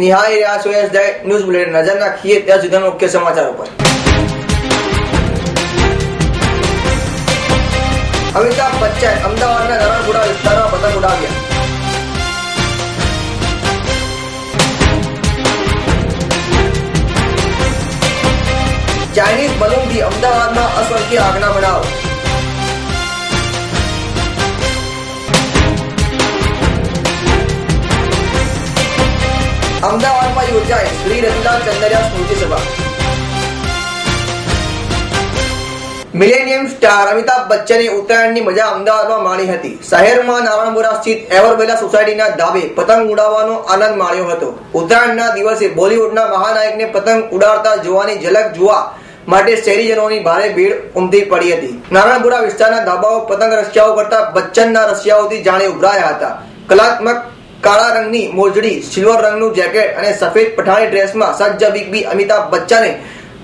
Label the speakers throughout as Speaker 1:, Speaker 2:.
Speaker 1: નિહાળી રહ્યા છો એસ ન્યૂઝ બુલેટિન. નજર નાખીએ ત્યાં સુધીના મુખ્ય સમાચાર ઉપર. અમિતાભ બચ્ચન અમદાવાદના નારણપુરા વિસ્તારમાં પતંગ ઉડાવ્યા. ચાઇનીઝ બલૂનથી અમદાવાદમાં અસ્વર્ગીય આગના બનાવ. અમદાવાદમાં યોજાય શ્રી રતિલાલ ચંદરિયા સ્મૃતિ સભા. મિલેનિયમ સ્ટાર અમિતાભ બચ્ચને ઉત્તરાયણની મજા અમદાવાદમાં માણી હતી. શહેરમાં નારાયણપુરા સ્થિત એવરબેલા સોસાયટીના ધાબે પતંગ ઉડાવવાનો આનંદ માણ્યો હતો. ઉત્તરાયણના દિવસે બોલિવૂડના મહાનાયકને પતંગ ઉડાડતા જોવાની ઝલક જોવા માટે શહેરીજનોની ભારે ભીડ ઉમટી પડી હતી. નારણપુરા વિસ્તારના ધાબાઓ પતંગ રસિયાઓ કરતા બચ્ચનના રસિયાઓથી જાણે ઉભરાયા હતા. કલાત્મક કાળા રંગની મોજડી, સિલ્વર રંગનું જેકેટ અને સફેદ પઠાણી ડ્રેસમાં સજ્જ બિગ અમિતાભ બચ્ચને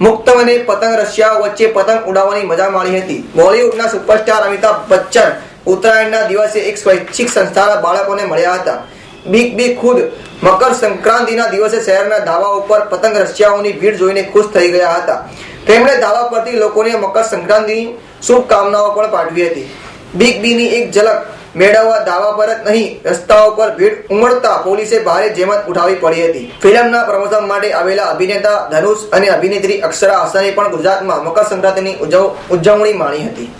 Speaker 1: મુક્ત અને પતંગ રશિયાઓ વચ્ચે પતંગ ઉડાવવાની મજા માણી હતી. બોલિવૂડના સુપરસ્ટાર અમિતાભ બચ્ચન ઉત્તરાયણના દિવસે એક સ્વૈચ્છિક સંસ્થાના બાળકોને મળ્યા હતા. બિગ બી ખુદ મકર સંક્રાંતિના દિવસે શહેરના ધાબા ઉપર પતંગ રશિયાઓની ભીડ જોઈને ખુશ થઈ ગયા હતા. તેમણે ધાબા પરથી લોકોને મકર સંક્રાંતિની શુભકામનાઓ પણ પાઠવી હતી. બિગ બીની એક ઝલક મેળવવા દાવા પર જ નહીં, રસ્તાઓ પર ભીડ ઉમડતા પોલીસે ભારે જેમત ઉઠાવી પડી હતી. ફિલ્મના પ્રમોશન માટે આવેલા અભિનેતા ધનુષ અને અભિનેત્રી અક્ષરા હાસને પણ ગુજરાતમાં મકર સંક્રાંતિની ઉજવ- ઉજવણી માણી હતી.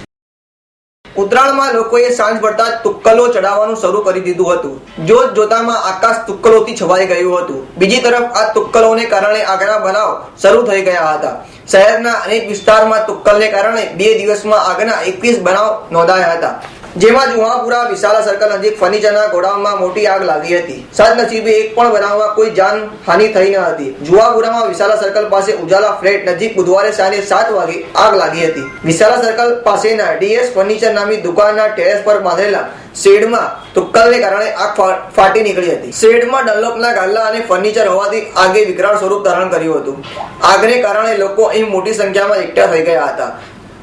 Speaker 1: ઉત્તરાયણમાં લોકોએ સાંજ પડતા તુક્કલો ચડાવવાનું શરૂ કરી દીધું હતું. જોત જોતામાં આકાશ તુક્કલોથી છવાઈ ગયું હતું. બીજી તરફ આ તુક્કલોને કારણે આગના બનાવ શરૂ થઈ ગયા હતા. શહેરના અનેક વિસ્તારમાં તુક્કલને કારણે બે દિવસમાં આગના એકવીસ બનાવ નોંધાયા હતા. જેમાં જુહાપુરા, વિશાલા સર્કલ નજીક ફર્નિચરના ગોડાઉનમાં મોટી આગ લાગી હતી. સદનસીબે એક પણ બનાવમાં કોઈ જાન હાનિ થઈ ન હતી. જુહાપુરામાં વિશાલા સર્કલ પાસે ઉજાલા ફ્લેટ નજીક બુધવારે સાંજે સાત વાગે આગ લાગી હતી. વિશાલા સર્કલ પાસેના ડીએસ ફર્નિચર નામની દુકાનના ટેરેસ પર બાંધેલા શેડમાં તુક્કલને કારણે આગ ફાટી નીકળી હતી. શેડમાં ડનલોપના ગાલ્લા અને ફર્નિચર હોવાથી આગે વિકરાળ સ્વરૂપ ધારણ કર્યું હતું. આગને કારણે લોકો અહીં મોટી સંખ્યામાં એકઠા થઈ ગયા હતા.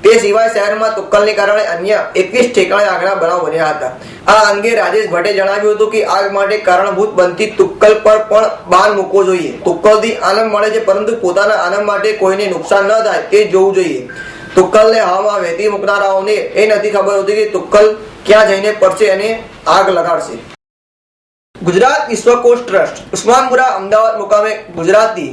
Speaker 1: તે સિવાય શહેરમાં તુક્કલને કારણે અન્ય એકવીસ ઠેકાણે આગના બનાવ બન્યા હતા. આ અંગે રાજેશ ભટ્ટે જણાવ્યું હતું કે આગ માટે કારણભૂત બનતી તુક્કલ પર પણ બાન મૂકવો જોઈએ. તુક્કલથી આનંદ મળે છે, પરંતુ પોતાના આનંદ માટે કોઈને નુકસાન ન થાય તે જોવું જોઈએ. તુક્કલને હવામાં વહેતી મૂકનારાઓને એ નથી ખબર હોતી કે તુક્કલ ક્યાં જઈને પડશે અને આગ લગાડશે. ગુજરાત વિશ્વકોશ ટ્રસ્ટ, ઉસ્માનપુરા, અમદાવાદ મુકામે ગુજરાતી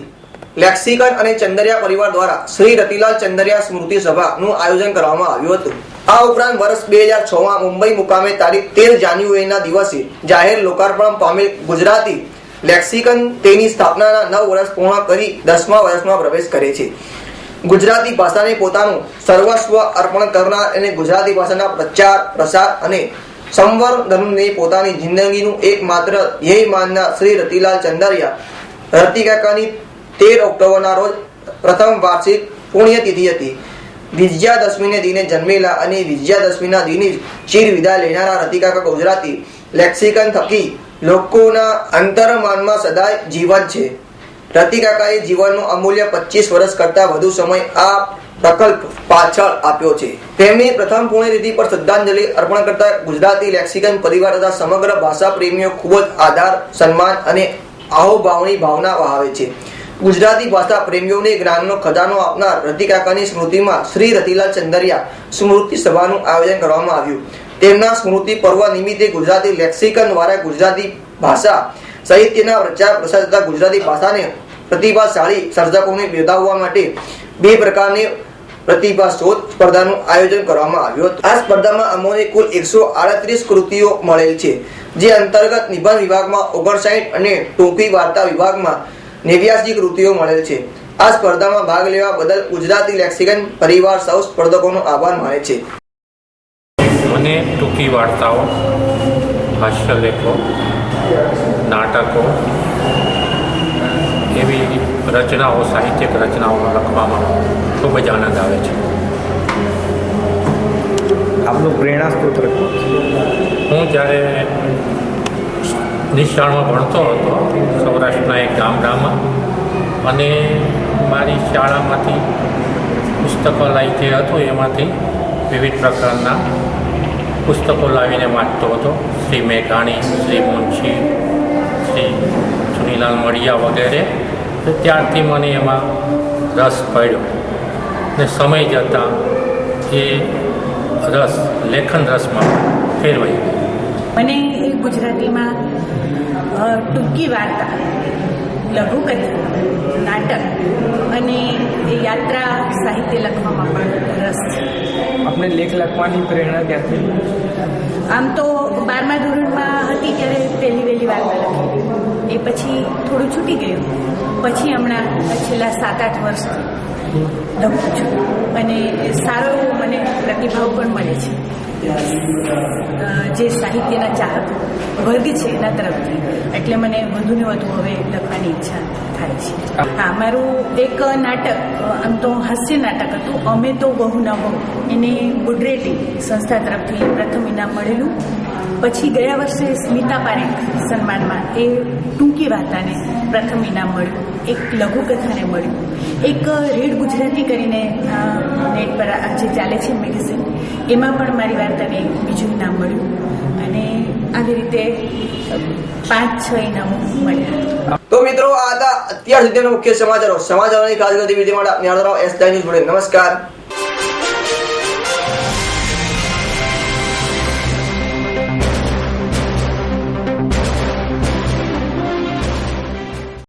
Speaker 1: લેક્સિકન અને ચંદરિયા પરિવાર દ્વારા શ્રી રતિલાલ ચંદરિયા સ્મૃતિ સભાનું આયોજન કરવામાં આવ્યું હતું. આ ઉપરાંત વર્ષ બે હજાર છ માં મુંબઈ મુકામે તારીખ તેર જાન્યુઆરીના દિવસે જાહેર લોકાર્પણ પામેલ ગુજરાતી લેક્સિકન તેની સ્થાપનાના નવ વર્ષ પૂર્ણ કરી દસમા વર્ષમાં પ્રવેશ કરે છે. ગુજરાતી ભાષાને પોતાનું સર્વસ્વ અર્પણ કરનાર અને ગુજરાતી ભાષાના પ્રચાર, પ્રસાર અને સંવર્ધનને પોતાની જિંદગીનું એકમાત્ર ધ્યેય માનનાર શ્રી રતિલાલ ચંદરિયા, રતિકાકાની તેર ઓક્ટોબરના રોજ પ્રથમ વાર્ષિક પુણ્યતિથિ હતી. વિજયાદશમીને દિને જન્મેલા અને વિજયાદશમીના દિને ચીર વિદાય લેનારા રતિકાકા ગુજરાતી લેક્સિકન થકી લોકોના અંતરમાનમાં સદાય જીવન છે. રતિકાકાએ જીવનનું અમૂલ્ય પચીસ વર્ષ કરતા વધુ સમય આ પ્રકલ્પ પાછળ આપ્યો છે. તેમની પ્રથમ પુણ્યતિથિ પર શ્રદ્ધાંજલિ અર્પણ કરતા ગુજરાતી લેક્સિકન પરિવાર તથા સમગ્ર ભાષા પ્રેમીઓ ખૂબ જ આધાર, સન્માન અને આહોભાવની ભાવના વહાવે છે. ગુજરાતી ભાષા પ્રેમીઓને જ્ઞાનનો ખજાનો આપનાર રતિકાકાની સ્મૃતિમાં શ્રી રતિલાલ ચંદરિયા સ્મૃતિ સભાનું આયોજન કરવામાં આવ્યું. તેમના સ્મૃતિ પર્વ નિમિત્તે ગુજરાતી લેક્સિકન દ્વારા ગુજરાતી ભાષા સાહિત્યના પ્રચાર પ્રસાર તથા ગુજરાતી ભાષાને પ્રતિભાશાળી સર્જકોને બિરદાવવા માટે બે પ્રકારની પ્રતિભા શોધ સ્પર્ધાનું આયોજન કરવામાં આવ્યું હતું. આ સ્પર્ધામાં અમોને કુલ એકસો આડત્રીસ કૃતિઓ મળેલ છે, જે અંતર્ગત નિબંધ વિભાગમાં ઓગણસાઠ અને ટૂંકી વાર્તા વિભાગમાં નેવ્યાસી કૃતિઓ મળેલ છે. આ સ્પર્ધામાં ભાગ લેવા બદલ ગુજરાતી લેક્સિકન પરિવાર સૌ સ્પર્ધકોનો આભાર માને છે.
Speaker 2: મને ટૂંકી વાર્તાઓ હાસ્યલેખો નાટકો એવી રચનાઓ સાહિત્યિક રચનાઓ લખવામાં ખૂબ જ આનંદ આવે છે.
Speaker 3: આપનું પ્રેરણા સ્ત્રોત
Speaker 2: હું જ્યારે નિશાળમાં ભણતો હતો, સૌરાષ્ટ્રના એક ગામડામાં. અને મારી શાળામાંથી પુસ્તકાલય જે હતું એમાંથી વિવિધ પ્રકારના પુસ્તકો લાવીને વાંચતો હતો. શ્રી મેઘાણી, શ્રી મુનશી, શ્રી ચુનીલાલ મળિયા વગેરે. તો ત્યારથી મને એમાં રસ પડ્યો. ને સમય જતાં એ રસ, લેખન રસમાં ફેરવાઈ ગયો.
Speaker 4: મને ગુજરાતીમાં ટૂંકી વાર્તા લઘુકથા નાટક અને એ યાત્રા સાહિત્ય લખવામાં પણ રસ છે.
Speaker 3: આપણે લેખ લખવાની પ્રેરણા ક્યાંથી?
Speaker 4: આમ તો બારમા ધોરણમાં હતી ત્યારે પહેલી વહેલી વાર્તા લખી. એ પછી થોડું છૂટી ગયું. પછી હમણાં છેલ્લા સાત આઠ વર્ષથી લખું છું. અને સારો મને પ્રતિભાવ પણ મળે છે. જે સાહિત્યના ચાહક વર્ગ છે એના તરફથી. એટલે મને વધુને વધુ હવે લખવાની ઈચ્છા થાય છે. હા, મારું એક નાટક, આમ તો હાસ્ય નાટક હતું, અમે તો બહુ ન બહુ એને બુડરેટી સંસ્થા તરફથી પ્રથમ ઇનામ મળેલું. પછી ગયા વર્ષે સ્મિતા પારેખ સન્માનમાં એ ટૂંકી વાર્તાને પ્રથમ ઇનામ મળ્યું. એક લઘુકથાને મળ્યું. એક રેડ ગુજરાતી કરીને નેટ પર જે ચાલે છે મેગેઝિન, એમાં પણ મારી વાર્તાને બીજું ઇનામ મળ્યું. અને આવી રીતે પાંચ, છ ઇનામો મળ્યા.
Speaker 1: તો મિત્રો, આ હતા અત્યાર સુધીના મુખ્ય સમાચારો. સમાચારોની ખાસ ગતિવિધિ માટે આપની રહો એસ ન્યૂઝ નમસ્કાર.